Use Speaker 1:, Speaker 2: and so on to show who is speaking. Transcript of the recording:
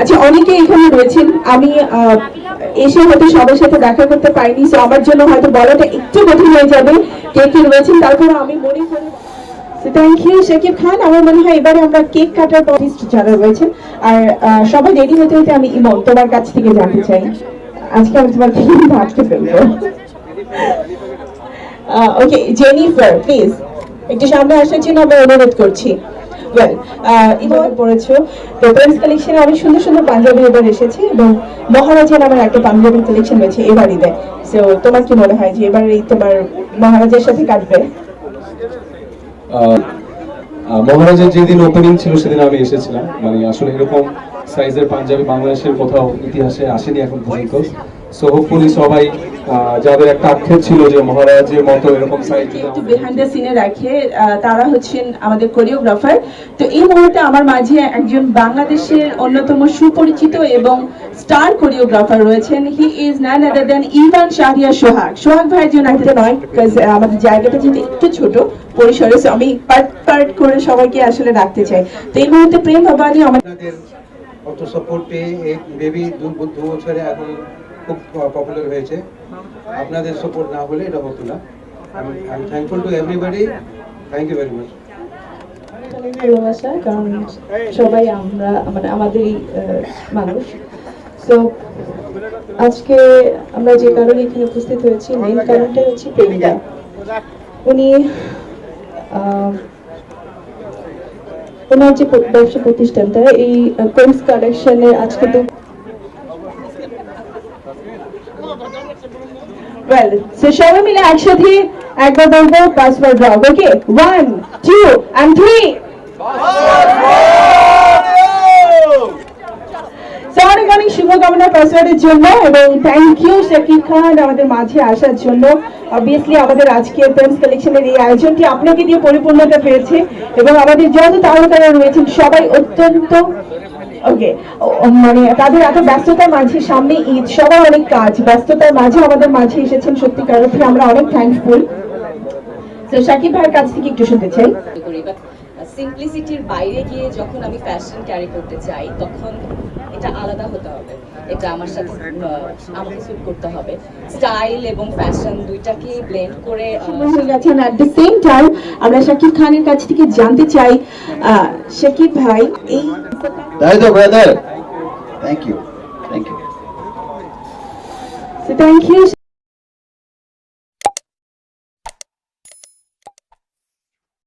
Speaker 1: আচ্ছা অনেকে এখানে রয়েছেন। আমি এসে হয়তো সবার সাথে দেখা করতে পারিনি তো আমার জন্য হয়তো বলাটা একটু কঠিন হয়ে যাবে। কে কে রয়েছেন? তারপরে আমি মনে করি থ্যাংক ইউ শাকিব খান। আমার মনে হয় এবারে আমরা কেক কাটার পরিস্থ যারা রয়েছেন, আর সবাই রেডি হতে হতে আমি ইমন, তোমার কাছ থেকে জানতে চাই। আজকে আমি তোমার ভাবতে ফেলব। ওকে জেনিফার প্লিজ একটু সামনে আসার জন্য আমি অনুরোধ করছি। ওয়েল ইমন পড়েছো তো প্রেন্স কালেকশনে অনেক সুন্দর সুন্দর পাঞ্জাবি এবার এসেছে এবং মহারাজের আমার একটা পাঞ্জাবি কালেকশন রয়েছে এবারই দেয় সো তোমার কি মনে হয় যে এবার এই তোমার মহারাজের সাথে কাটবে?
Speaker 2: মহারাজের যেদিন ওপেনিং ছিল সেদিন আমি এসেছিলাম। মানে আসলে এরকম সাইজের পাঞ্জাবি বাংলাদেশের কোথাও ইতিহাসে আসেনি এখন পর্যন্ত। সো হোপফুলি সবাই যাদের একটা আক্ষেপ ছিল যে মহারাজের মতো এরকম সাইজ
Speaker 1: একটু বিহাইন্ড দ্য সিনে রাখে তারা হচ্ছেন আমাদের কোরিওগ্রাফার তো এই মুহূর্তে আমার মাঝে একজন বাংলাদেশের অন্যতম সুপরিচিত এবং স্টার কোরিওগ্রাফার রয়েছেন। He is none other than Evan Shahriar Sohag Sohag ভাইয়ের জন্য একটা নয় আমাদের জায়গাটা যেহেতু একটু ছোট পরিসরে আমি পার্ট পার্ট করে সবাইকে আসলে রাখতে চাই। তো এই মুহূর্তে প্রেম ভবানী আমার
Speaker 3: আপনাদের অত সাপোর্ট পেয়ে এই বেবি দু বছরে এখন খুব পপুলার হয়েছে। আপনাদের সাপোর্ট না হলে এটা হতো না। I thankful to everybody thank you very much
Speaker 1: সবাই আমরা মানে আমাদেরই মানুষ। তো আজকে আমরা যে কারণে এখানে উপস্থিত হয়েছি মেইন কারণটাই হচ্ছে প্রেমিকা উনি ওনার যে ব্যবসা প্রতিষ্ঠানটা এই প্রেমস কালেকশনের আজকে তো ওয়েল সো সবাই মিলে একসাথে একবার বলব password drop okay one two and three অনেক অনেক শুভকামনা পাসওয়ার্ডের জন্য এবং থ্যাংক ইউ শাকিব খান, আমাদের মাঝে আসার জন্য। অবভিয়াসলি আমাদের আজকে প্রেমস কালেকশনের এই আয়োজনটি আপনাকে দিয়ে পরিপূর্ণতা পেয়েছে এবং আমাদের যত তারকারা রয়েছেন, সবাই অত্যন্ত ওকে মানে তাদের এত ব্যস্ততার মাঝে সামনে ঈদ, সবার অনেক কাজ, ব্যস্ততার মাঝে আমাদের মাঝে এসেছেন সত্যিকার অর্থে আমরা অনেক থ্যাঙ্কফুল তো শাকিব ভাইয়ের কাছ থেকে একটু শুনতে চাই।
Speaker 4: সিম্পলিসিটির বাইরে গিয়ে যখন আমি ফ্যাশন ক্যারি করতে চাই তখন এটা আলাদা হতে হবে। এটা আমার সাথে আমাকে স্যুট করতে হবে। স্টাইল এবং ফ্যাশন দুইটাকে ব্লেন্ড করে আহ,
Speaker 1: সময় হয়ে গেছে অ্যাট দ্য সেম টাইম আমরা শাকিব খানের কাছ থেকে জানতে চাই আহ, শাকিব ভাই এই
Speaker 5: তাই তো brother thank you thank you
Speaker 1: thank you